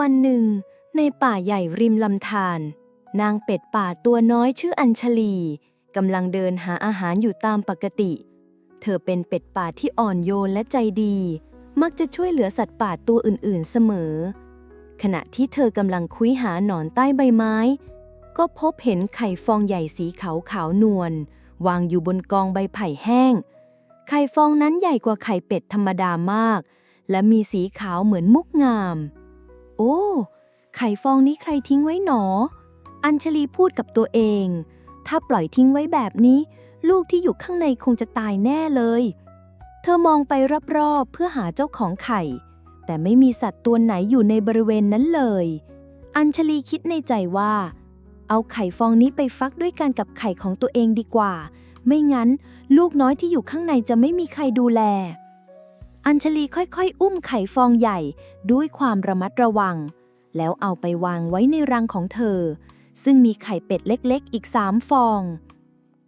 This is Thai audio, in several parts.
วันหนึ่ง ในป่าใหญ่ริมลำธารนางเป็ดป่าตัวน้อยชื่ออัญชลีกำลังเดินหาอาหารอยู่ตามปกติ เธอเป็นเป็ดป่าที่อ่อนโยนและใจดี มักจะช่วยเหลือสัตว์ป่าตัวอื่นๆเสมอ ขณะที่เธอกำลังคุยหาหนอนใต้ใบไม้ ก็พบเห็นไข่ฟองใหญ่สีขาวขาวนวลวางอยู่บนกองใบไผ่แห้ง ไข่ฟองนั้นใหญ่กว่าไข่เป็ดธรรมดามาก และมีสีขาวเหมือนมุกงาม โอ้ ไข่ฟองนี้ใครทิ้งไว้หนอ อัญชลีพูดกับตัวเอง ถ้าปล่อยทิ้งไว้แบบนี้ ลูกที่อยู่ข้างในคงจะตายแน่เลย เธอมองไปรอบๆเพื่อหาเจ้าของไข่ แต่ไม่มีสัตว์ตัวไหนอยู่ในบริเวณนั้นเลย อัญชลีคิดในใจว่า เอาไข่ฟองนี้ไปฟักด้วยกันกับไข่ของตัวเองดีกว่า ไม่งั้น ลูกน้อยที่อยู่ข้างในจะไม่มีใครดูแล อัญชลีค่อยๆ อุ้มไข่ฟองใหญ่ด้วยความระมัดระวัง แล้วเอาไปวางไว้ในรังของเธอ ซึ่งมีไข่เป็ดเล็กๆ อีกสามฟอง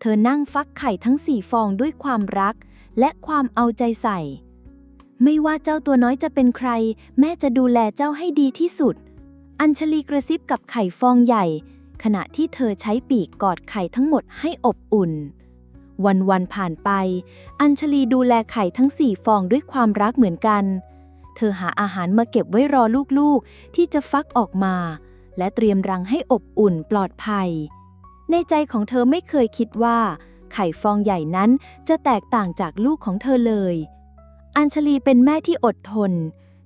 เธอนั่งฟักไข่ทั้งสี่ฟองด้วยความรัก และความเอาใจใส่ ไม่ว่าเจ้าตัวน้อยจะเป็นใคร แม่จะดูแลเจ้าให้ดีที่สุด อัญชลีกระซิบกับไข่ฟองใหญ่ ขณะที่เธอใช้ปีกกอดไข่ทั้งหมดให้อบอุ่น วันวันผ่านไป อัญชลีดูแลไข่ทั้งสี่ฟองด้วยความรักเหมือนกัน เธอหาอาหารมาเก็บไว้รอลูกๆ ที่จะฟักออกมา และเตรียมรังให้อบอุ่นปลอดภัย ในใจของเธอไม่เคยคิดว่า ไข่ฟองใหญ่นั้นจะแตกต่างจากลูกของเธอเลย อัญชลีเป็นแม่ที่อดทน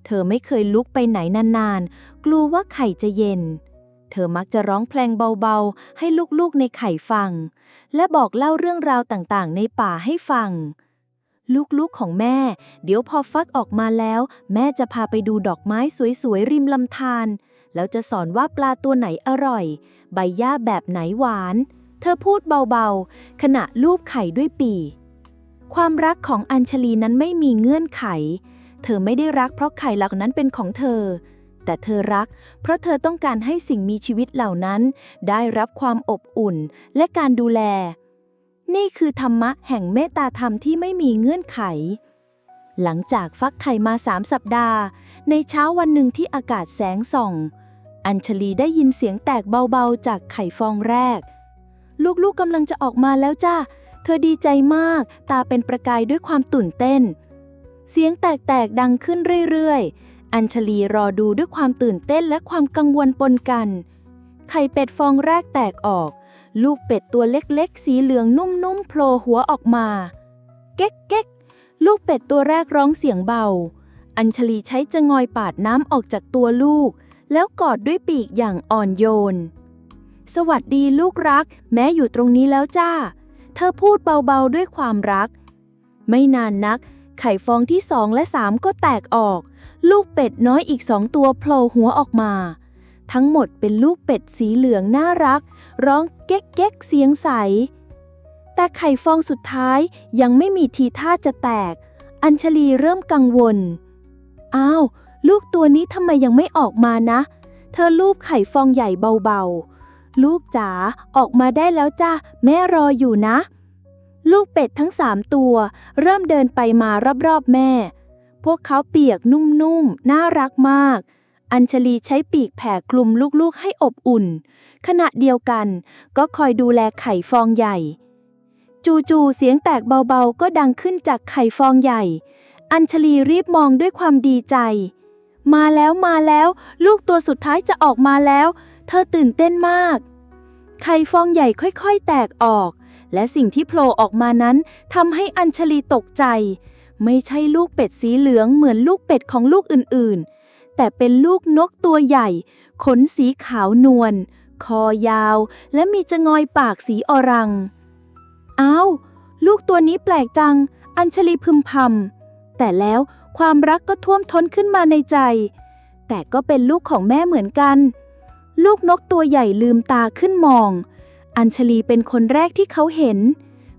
เธอไม่เคยลุกไปไหนนานๆ กลัวว่าไข่จะเย็น เธอมักจะร้องเพลงเบาๆ ให้ลูกๆในไข่ฟัง และบอกเล่าเรื่องราวต่างๆ ในป่าให้ฟัง ลูกๆของแม่ เดี๋ยวพอฟักออกมาแล้ว แม่จะพาไปดูดอกไม้สวยๆ ริมลำธารแล้วจะสอนว่าปลาตัวไหนอร่อย ใบหญ้าแบบไหนหวาน เธอพูดเบาๆ ขณะลูบไข่ด้วยปี ความรักของอัญชลีนั้นไม่มีเงื่อนไข เธอไม่ได้รักเพราะไข่เหล่านั้นเป็นของเธอ แต่เธอรัก เพราะเธอต้องการให้สิ่งมีชีวิตเหล่านั้น ได้รับความอบอุ่นและการดูแล นี่คือธรรมะแห่งเมตตาธรรมที่ไม่มีเงื่อนไข หลังจากฟักไข่มาสามสัปดาห์ ในเช้าวันหนึ่งที่อากาศแสงส่อง อัญชลีได้ยินเสียงแตกเบาๆ จากไข่ฟองแรก ลูกๆกำลังจะออกมาแล้วจ้าเธอดีใจมาก ตาเป็นประกายด้วยความตื่นเต้นเสียงแตกๆดังขึ้นเรื่อยๆ อัญชลีรอดูด้วยความตื่นเต้นและความกังวลปนกัน ไข่เป็ดฟองแรกแตกออก ลูกเป็ดตัวเล็กๆ สีเหลืองนุ่มๆโผล่หัวออกมา เก๊กเก๊กลูกเป็ดตัวแรกร้องเสียงเบา อัญชลีใช้จะงอยปาดน้ำออกจากตัวลูก แล้วกอดด้วยปีกอย่างอ่อนโยน สวัสดีลูกรัก แม้อยู่ตรงนี้แล้วจ้า เธอพูดเบาๆด้วยความรัก ไม่นานนัก ไข่ฟองที่สองและสามก็แตกออก ลูกเป็ดน้อยอีกสองตัวโผล่หัวออกมา ทั้งหมดเป็นลูกเป็ดสีเหลืองน่ารัก ร้องเก๊กเก๊กเสียงใส แต่ไข่ฟองสุดท้ายยังไม่มีทีท่าจะแตก อัญชลีเริ่มกังวล อ้าว ลูกตัวนี้ทำไมยังไม่ออกมานะ เธอลูบไข่ฟองใหญ่เบาๆ ลูกจ๋าออกมาได้แล้วจ้าแม่รออยู่นะ ลูกเป็ดทั้งสามตัว เริ่มเดินไปมารอบๆแม่ พวกเขาเปียกนุ่มๆ น่ารักมาก อัญชลีใช้ปีกแผ่คลุมลูกๆให้อบอุ่น ขณะเดียวกันก็คอยดูแลไข่ฟองใหญ่ จู่ๆเสียงแตกเบาๆ ก็ดังขึ้นจากไข่ฟองใหญ่ อัญชลีรีบมองด้วยความดีใจ มาแล้วมาแล้ว ลูกตัวสุดท้ายจะออกมาแล้ว เธอตื่นเต้นมาก ไข่ฟองใหญ่ค่อยๆ แตกออก และสิ่งที่โผล่ออกมานั้นทำให้อัญชลีตกใจ ไม่ใช่ลูกเป็ดสีเหลืองเหมือนลูกเป็ดของลูกอื่นๆ แต่เป็นลูกนกตัวใหญ่ ขนสีขาวนวล คอยาว และมีจงอยปากสีอรัง อ้าว ลูกตัวนี้แปลกจัง อัญชลีพึมพำ แต่แล้วความรักก็ท่วมท้นขึ้นมาในใจ แต่ก็เป็นลูกของแม่เหมือนกัน ลูกนกตัวใหญ่ลืมตาขึ้นมอง อัญชลีเป็นคนแรกที่เขาเห็น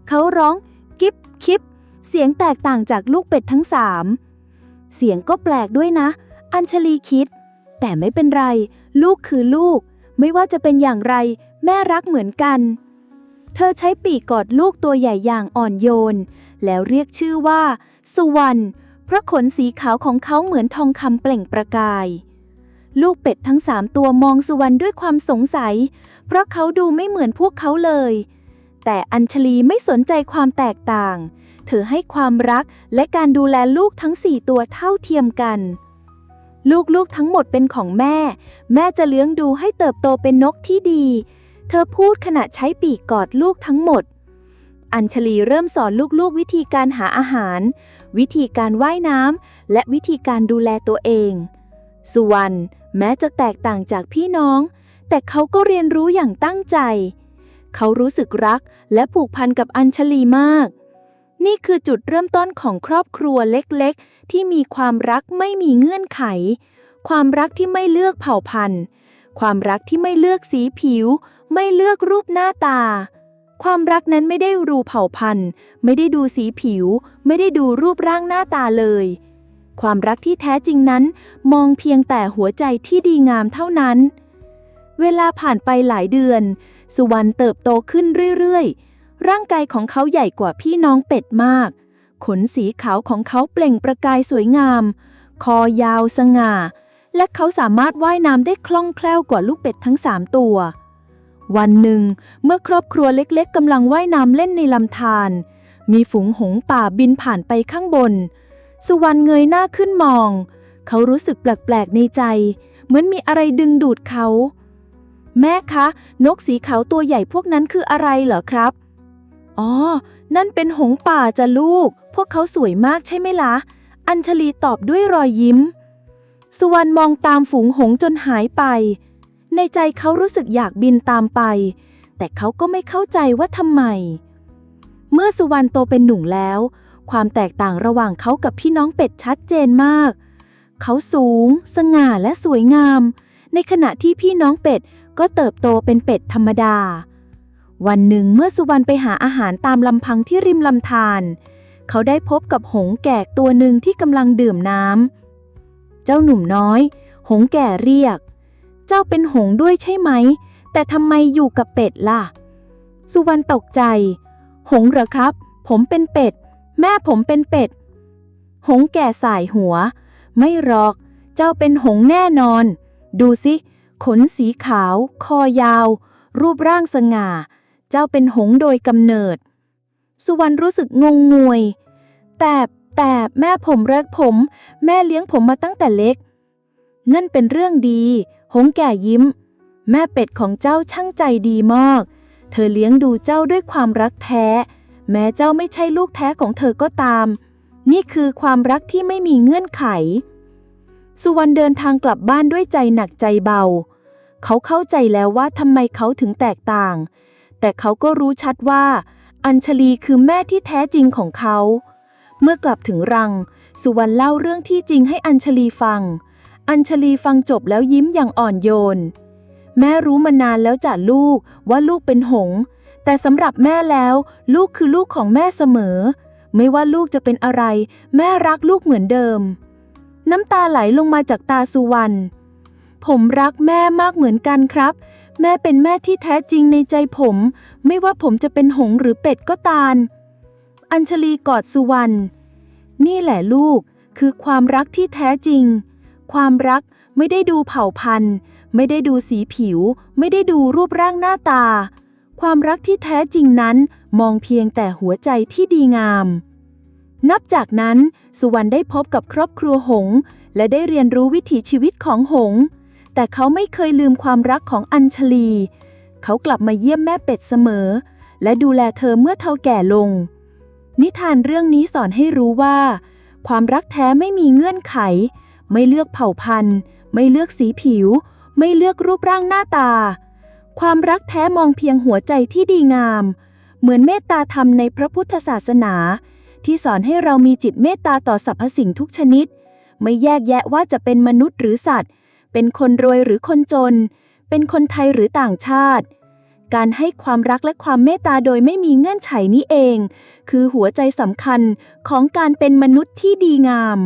เขาร้องกิบคิบ เสียงแตกต่างจากลูกเป็ดทั้งสามเสียงก็แปลกด้วยนะ อัญชลีคิด แต่ไม่เป็นไร ลูกคือลูก ไม่ว่าจะเป็นอย่างไร แม่รักเหมือนกัน เธอใช้ปีกกอดลูกตัวใหญ่อย่างอ่อนโยน แล้วเรียกชื่อว่า สุวรรณเพราะขนสีขาวของเขาเหมือนทองคำเปล่งประกาย ลูกเป็ดทั้งสามตัวมองสุวรรณด้วยความสงสัย เพราะเขาดูไม่เหมือนพวกเขาเลย แต่อัญชลีไม่สนใจความแตกต่าง เธอให้ความรักและการดูแลลูกทั้งสี่ตัวเท่าเทียมกัน ลูกๆทั้งหมดเป็นของแม่ แม่จะเลี้ยงดูให้เติบโตเป็นนกที่ดี เธอพูดขณะใช้ปีกกอดลูกทั้งหมด อัญชลีเริ่มสอนลูกๆวิธีการหาอาหาร วิธีการว่ายน้ำและวิธีการดูแลตัวเองสุวรรณ แม้จะแตกต่างจากพี่น้อง แต่เขาก็เรียนรู้อย่างตั้งใจ เขารู้สึกรักและผูกพันกับอัญชลีมาก นี่คือจุดเริ่มต้นของครอบครัวเล็กๆ ที่มีความรักไม่มีเงื่อนไข ความรักที่ไม่เลือกเผ่าพันธุ์ ความรักที่ไม่เลือกสีผิว ไม่เลือกรูปหน้าตา ความรักนั้นไม่ได้ดูเผ่าพันธุ์ ไม่ได้ดูสีผิว ไม่ได้ดูรูปร่างหน้าตาเลย ความรักที่แท้จริงนั้น มองเพียงแต่หัวใจที่ดีงามเท่านั้น เวลาผ่านไปหลายเดือน สุวรรณเติบโตขึ้นเรื่อยๆ ร่างกายของเขาใหญ่กว่าพี่น้องเป็ดมาก ขนสีขาวของเขาเปล่งประกายสวยงาม คอยาวสง่า และเขาสามารถว่ายน้ำได้คล่องแคล่วกว่าลูกเป็ดทั้งสามตัว วันหนึ่ง เมื่อครอบครัวเล็กๆกำลังว่ายน้ำเล่นในลำธารมีฝูงหงส์ป่าบินผ่านไปข้างบน สุวรรณเงยหน้าขึ้นมอง เขารู้สึกแปลกๆในใจ เหมือนมีอะไรดึงดูดเขา แม่คะ นกสีขาวตัวใหญ่พวกนั้นคืออะไรเหรอครับ อ๋อ นั่นเป็นหงป่าจ้ะลูก พวกเขาสวยมากใช่ไหมล่ะ อัญชลีตอบด้วยรอยยิ้ม สุวรรณมองตามฝูงหงจนหายไป ในใจเขารู้สึกอยากบินตามไป แต่เขาก็ไม่เข้าใจว่าทำไม เมื่อสุวรรณโตเป็นหนุ่มแล้ว ความแตกต่างระหว่างเขากับพี่น้องเป็ดชัดเจนมาก เขาสูง สง่าและสวยงาม ในขณะที่พี่น้องเป็ดก็เติบโตเป็นเป็ดธรรมดา วันหนึ่งเมื่อสุวรรณไปหาอาหารตามลำพังที่ริมลำธารเขาได้พบกับหงแก่ตัวหนึ่งที่กำลังดื่มน้ำเจ้าหนุ่มน้อย หงแก่เรียก เจ้าเป็นหงด้วยใช่ไหม แต่ทำไมอยู่กับเป็ดล่ะ สุวรรณตกใจ หงเหรอครับ ผมเป็นเป็ด แม่ผมเป็นเป็ด หงแก่สายหัว ไม่หรอก เจ้าเป็นหงแน่นอน ดูสิ ขนสีขาว คอยาว รูปร่างสง่า เจ้าเป็นหงโดยกำเนิด สุวรรณรู้สึกงงงวย แต่แต่แม่ผมเลิกผม แม่เลี้ยงผมมาตั้งแต่เล็ก นั่นเป็นเรื่องดี หงแก่ยิ้ม แม่เป็ดของเจ้าช่างใจดีมาก เธอเลี้ยงดูเจ้าด้วยความรักแท้ แม้เจ้าไม่ใช่ลูกแท้ของเธอก็ตาม นี่คือความรักที่ไม่มีเงื่อนไข สุวรรณเดินทางกลับบ้านด้วยใจหนักใจเบา เขาเข้าใจแล้วว่าทำไมเขาถึงแตกต่าง แต่เขาก็รู้ชัดว่า อัญชลีคือแม่ที่แท้จริงของเขา เมื่อกลับถึงรัง สุวรรณเล่าเรื่องที่จริงให้อัญชลีฟัง อัญชลีฟังจบแล้วยิ้มอย่างอ่อนโยน แม่รู้มานานแล้วจ้ะลูกว่าลูกเป็นหงส์ แต่สำหรับแม่แล้ว ลูกคือลูกของแม่เสมอ ไม่ว่าลูกจะเป็นอะไร แม่รักลูกเหมือนเดิม น้ำตาไหลลงมาจากตาสุวรรณผมรักแม่มากเหมือนกันครับ แม่เป็นแม่ที่แท้จริงในใจผม ไม่ว่าผมจะเป็นหงหรือเป็ดก็ตามอัญชลีกอดสุวรรณนี่แหละลูกคือความรักที่แท้จริง ความรักไม่ได้ดูเผ่าพันธุ์ ไม่ได้ดูสีผิว ไม่ได้ดูรูปร่างหน้าตา ความรักที่แท้จริงนั้นมองเพียงแต่หัวใจที่ดีงาม นับจากนั้นสุวรรณได้พบกับครอบครัวหง และได้เรียนรู้วิถีชีวิตของหง แต่เขาไม่เคยลืมความรักของอัญชลี เขากลับมาเยี่ยมแม่เป็ดเสมอ และดูแลเธอเมื่อเธอแก่ลง นิทานเรื่องนี้สอนให้รู้ว่า ความรักแท้ไม่มีเงื่อนไข ไม่เลือกเผ่าพันธุ์ ไม่เลือกสีผิว ไม่เลือกรูปร่างหน้าตา ความรักแท้มองเพียงหัวใจที่ดีงาม เหมือนเมตตาธรรมในพระพุทธศาสนา ที่สอนให้เรามีจิตเมตตาต่อสรรพสิ่งทุกชนิด ไม่แยกแยะว่าจะเป็นมนุษย์หรือสัตว์ เป็นคนรวยหรือคนจน เป็นคนไทยหรือต่างชาติ การให้ความรักและความเมตตาโดยไม่มีเงื่อนไขนี้เอง คือหัวใจสำคัญของการเป็นมนุษย์ที่ดีงาม